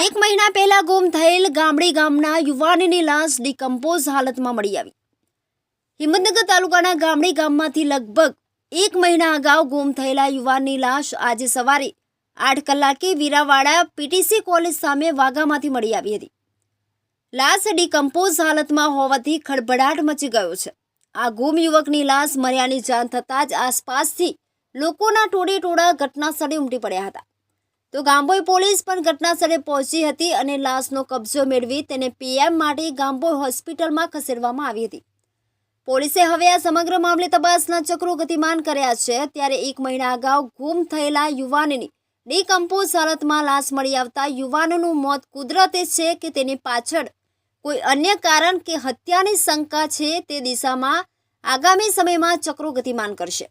એક મહિના પહેલા ગુમ થયેલ ગામડી ગામના યુવાનની લાશ ડિકમ્પોઝ હાલતમાં મળી આવી. હિંમતનગર તાલુકાના ગામડી ગામમાંથી લગભગ એક મહિના અગાઉ ગુમ થયેલા યુવાનની લાશ આજે સવારે આઠ કલાકે વીરાવાડા પીટીસી કોલેજ સામે વાઘામાંથી મળી આવી હતી. લાશ ડિકમ્પોઝ હાલતમાં હોવાથી ખળભળાટ મચી ગયો છે. આ ગુમ યુવકની લાશ મર્યાની જાણ થતાં જ આસપાસથી લોકોના ટોળે ટોળા ઘટના સ્થળે ઉમટી પડ્યા હતા. તો ગાંભોઈ પોલીસ પણ ઘટના સ્થળે પહોંચી હતી અને લાશનો કબજો મેળવી તેને પીએમ માટે ગાંભોઈ હોસ્પિટલમાં ખસેડવામાં આવી હતી. પોલીસે હવે આ સમગ્ર મામલે તપાસના ચક્રો ગતિમાન કર્યા છે. ત્યારે એક મહિના અગાઉ ગુમ થયેલા યુવાનની ડીકમ્પોઝ હાલતમાં લાશ મળી આવતા યુવાનોનું મોત કુદરતે છે કે તેની પાછળ કોઈ અન્ય કારણ કે હત્યાની શંકા છે તે દિશામાં આગામી સમયમાં ચક્રો ગતિમાન કરશે.